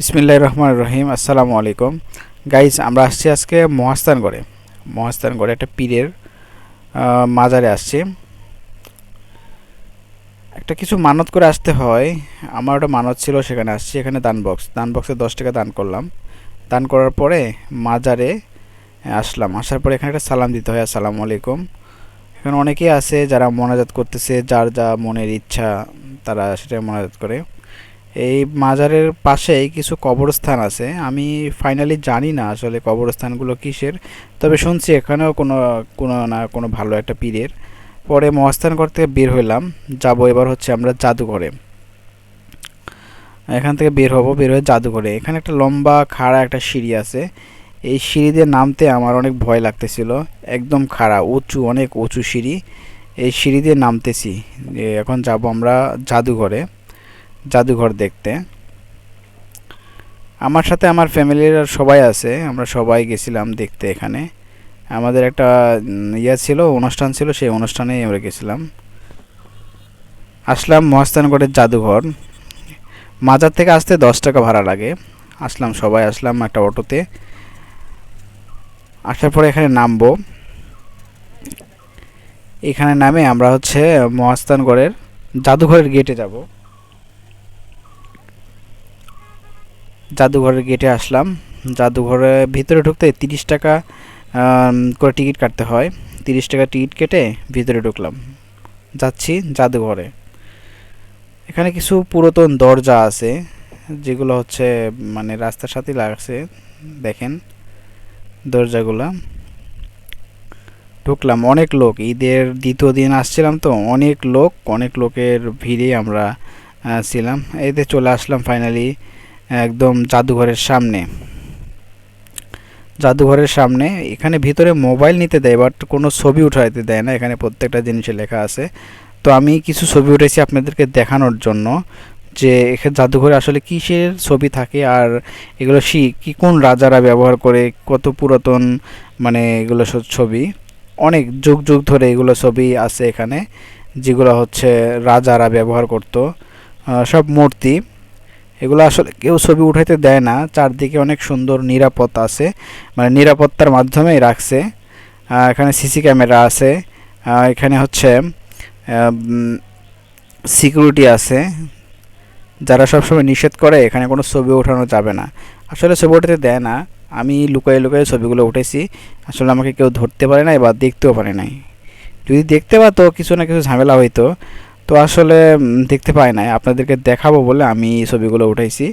বিসমিল্লাহ রহমান রহিম আসসালামু আলাইকুম। গাইজ আমরা আসছি আজকে মহাস্থানগড়ে। মহাস্থানগড়ে একটা পীরের মাজারে আসছি। একটা কিছু মানত করে আসতে হয়। আমার ওটা মানত ছিল, সেখানে আসছি। এখানে দান বক্স দান বক্সে দশ টাকা দান করলাম। দান করার পরে মাজারে আসলাম। আসার পরে এখানে একটা সালাম দিতে হয়, আসসালামু আলাইকুম। এখানে অনেকেই আছে যারা মোনাজাত করতেছে, যার যা মনের ইচ্ছা, তারা সেটা মোনাজাত করে। এই মাজারের পাশেই কিছু কবরস্থান আছে। আমি ফাইনালি জানি না আসলে কবরস্থানগুলো কিসের। তবে শুনছি এখানেও কোনো কোনো না কোনো ভালো একটা পীরের। পরে মহাস্থানগড় থেকে বের হইলাম। যাব এবার হচ্ছে আমরা জাদুঘরে। এখান থেকে বের হব, বের হয়ে জাদুঘরে। এখানে একটা লম্বা, খাড়া একটা সিঁড়ি আছে। এই সিঁড়ি দিয়ে নামতে আমার অনেক ভয় লাগতেছিল। একদম খাড়া, উঁচু, অনেক উঁচু সিঁড়ি। এই সিঁড়ি দিয়ে নামতেছি। এখন যাব আমরা জাদুঘরে। জাদুঘর দেখতে। আমার সাথে আমার ফ্যামিলির সবাই আছে, আমরা সবাই গেছিলাম দেখতে এখানে। আমাদের একটা ইয়ে ছিল, অনুষ্ঠান ছিল, সেই অনুষ্ঠানেই আমরা গেছিলাম। আসলাম মহাস্থানগড়ের জাদুঘর। মাজার থেকে আসতে দশ টাকা ভাড়া লাগে। আসলাম সবাই, আসলাম একটা অটোতে। আসার পরে এখানে নামবো। এখানে নামে আমরা হচ্ছে মহাস্থানগড়ের জাদুঘরের গেটে যাব। জাদুঘরের গেটে আসলাম। জাদুঘরে ভিতরে ঢুকতে তিরিশ টাকা করে টিকিট কাটতে হয়। তিরিশ টাকা টিকিট কেটে ভিতরে ঢুকলাম। যাচ্ছি জাদুঘরে। এখানে কিছু পুরাতন দরজা আছে, যেগুলো হচ্ছে মানে রাস্তার সাথেই লাগছে, দেখেন দরজাগুলা। ঢুকলাম, অনেক লোক। ঈদের দ্বিতীয় দিন আসছিলাম তো, অনেক লোক, অনেক লোকের ভিড়ে আমরা ছিলাম। এতে চলে আসলাম ফাইনালি একদম জাদুঘরের সামনে। জাদুঘরের সামনে, এখানে ভিতরে মোবাইল নিতে দেয়, বাট কোনো ছবি উঠাইতে দেয় না, এখানে প্রত্যেকটা জিনিসে লেখা আছে। তো আমি কিছু ছবি উঠেছি আপনাদেরকে দেখানোর জন্য, যে এখানে জাদুঘরে আসলে কিসের ছবি থাকে আর এগুলো শি কি কোন রাজারা ব্যবহার করে, কত পুরাতন মানে এগুলো ছবি। অনেক যুগ যুগ ধরে এগুলো ছবি আছে এখানে, যেগুলো হচ্ছে রাজারা ব্যবহার করতো সব মূর্তি। এগুলো আসলে কেউ ছবি উঠাইতে দেয় না। চারদিকে অনেক সুন্দর নিরাপদ আছে। মানে নিরাপত্তার মাধ্যমেই রাখছে। এখানে সিসি ক্যামেরা আছে। এখানে হচ্ছে সিকিউরিটি আছে। যারা সবসময় নিষেধ করে, এখানে কোনো ছবি ওঠানো যাবে না। আসলে ছবি উঠাতে দেয় না। আমি লুকাই লুকাই ছবিগুলো উঠেছি আসলে আমাকে কেউ ধরতে পারে নাই বা দেখতেও পারে নাই। যদি দেখতে পাতো কিছু না কিছু ঝামেলা হইতো। তো আসলে দেখতে পাই নাই। আপনাদেরকে দেখাবো বলে আমি ছবিগুলো উঠাইছি।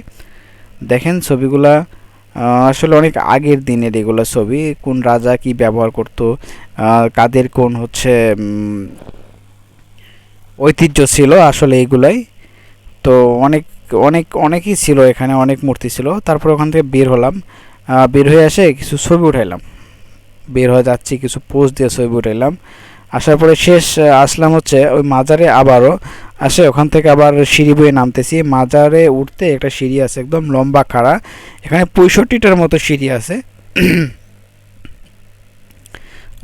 দেখেন ছবিগুলা আসলে অনেক আগের দিনের এগুলো ছবি। কোন রাজা কি ব্যবহার করতো কাদের কোন হচ্ছে ঐতিহ্য ছিল আসলে এইগুলাই তো অনেক অনেক, অনেকই ছিল এখানে, অনেক মূর্তি ছিল। তারপর ওখান থেকে বের হলাম। বের হয়ে এসে কিছু ছবি উঠাইলাম। বের হয়ে যাচ্ছি, কিছু পোস্ট দিয়ে ছবি উঠাইলাম। আসার পরে শেষ আসলাম হচ্ছে ওই মাজারে আবারও। আসে ওখান থেকে আবার সিঁড়ি বয়ে নামতেছি। মাজারে উঠতে একটা সিঁড়ি আছে একদম লম্বা, খাড়া। এখানে পঁয়ষট্টিটার মতো সিঁড়ি আছে।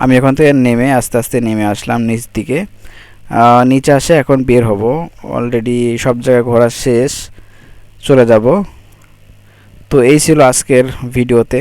আমি ওখান থেকে নেমে, আস্তে আস্তে নেমে আসলাম নিচ দিকে। নিচে আসে এখন বের হব। অলরেডি সব জায়গায় ঘোরা শেষ। চলে যাব। তো এই ছিল আজকের ভিডিওতে।